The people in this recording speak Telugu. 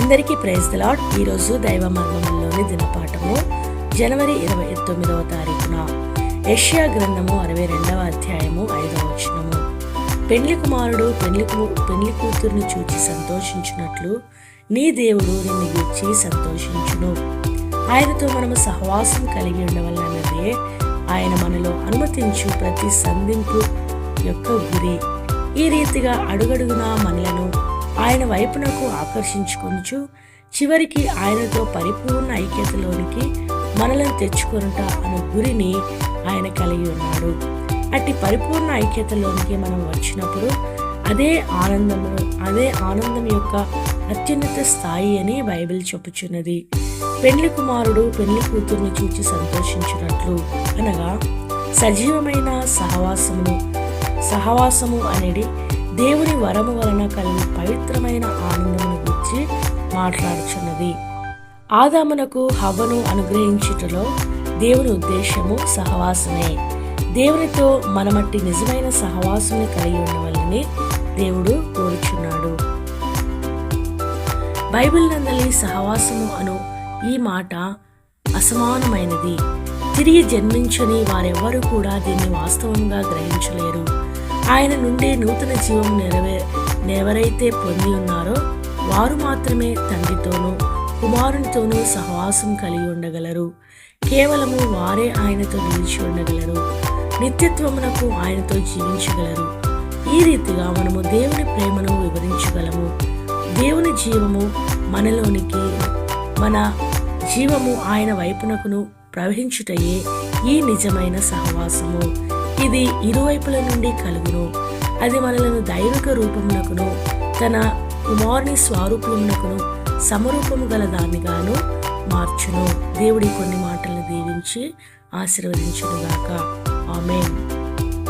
అందరికీ ప్రైజ్ ద లాడ్ ఈరోజు దైవ మార్గంలోని దినపాఠము. జనవరి ఇరవై తొమ్మిదవ తారీఖున యెషయా గ్రంథము అరవై రెండవ అధ్యాయము ఐదవ వచనము. పెండ్లి కుమారుడు పెండ్లి కూ- పెండ్లి కూతుర్ని చూచి సంతోషించినట్లు నీ దేవుడు నిన్ను గూర్చి సంతోషించును. ఆయనతో మనము సహవాసం కలిగి ఉండవలనదే ఆయన మనలో అనుమతించు ప్రతి సంధింపు యొక్క గురి. ఈ రీతిగా అడుగడుగునా మనలను ఆయన వైపునకు ఆకర్షించుకొనుచు చివరికి ఆయనతో పరిపూర్ణ ఐక్యతలోనికి మనలను తెచ్చుకొనుట అనే గురిని ఆయన కలిగి ఉన్నాడు. అట్టి పరిపూర్ణ ఐక్యతలోనికి మనం వచ్చినప్పుడు అదే ఆనందము అదే ఆనందం యొక్క అత్యున్నత స్థాయి అని బైబిల్ చెప్పుచున్నది. పెండ్లి కుమారుడు పెండ్లి కూతుర్ని చూచి సంతోషించినట్లు అనగా సజీవమైన సహవాసము సహవాసము అనేది దేవుని వరము వలన కలిగిన పవిత్రమైన ఆనందమును గురించి మాట్లాడుచున్నది. ఆదామునకు హవ్వను అనుగ్రహించుటలో దేవుని ఉద్దేశము సహవాసమే. దేవునితో మనమట్టి నిజమైన సహవాసుని కలిగి ఉండవలని దేవుడు కోరుచున్నాడు. బైబిల్ నందలి సహవాసము అను ఈ మాట అసమానమైనది. తిరిగి జన్మించని వారెవ్వరూ కూడా దీన్ని వాస్తవంగా గ్రహించలేరు. ఆయన నుండి నూతన జీవం నెరవే ఎవరైతే పొంది ఉన్నారో వారు మాత్రమే తండ్రితోనూ కుమారునితోనూ సహవాసం కలిగి ఉండగలరు. కేవలము వారే ఆయనతో నిలిచి ఉండగలరు. నిత్యత్వమునకు ఆయనతో జీవించగలరు. ఈ రీతిగా మనము దేవుని ప్రేమను వివరించగలము. దేవుని జీవము మనలోనికి మన జీవము ఆయన వైపునకును ప్రవహించుటయే ఈ నిజమైన సహవాసము. ఇది ఇరువైపుల నుండి కలుగును. అది మనలను దైవిక రూపమునకును తన కుమారుని స్వరూపమునకును సమరూపము గల దానిగాను మార్చును. దేవుడి కొన్ని మాటలను దీవించి ఆశీర్వదించునుగాక. ఆమెన్.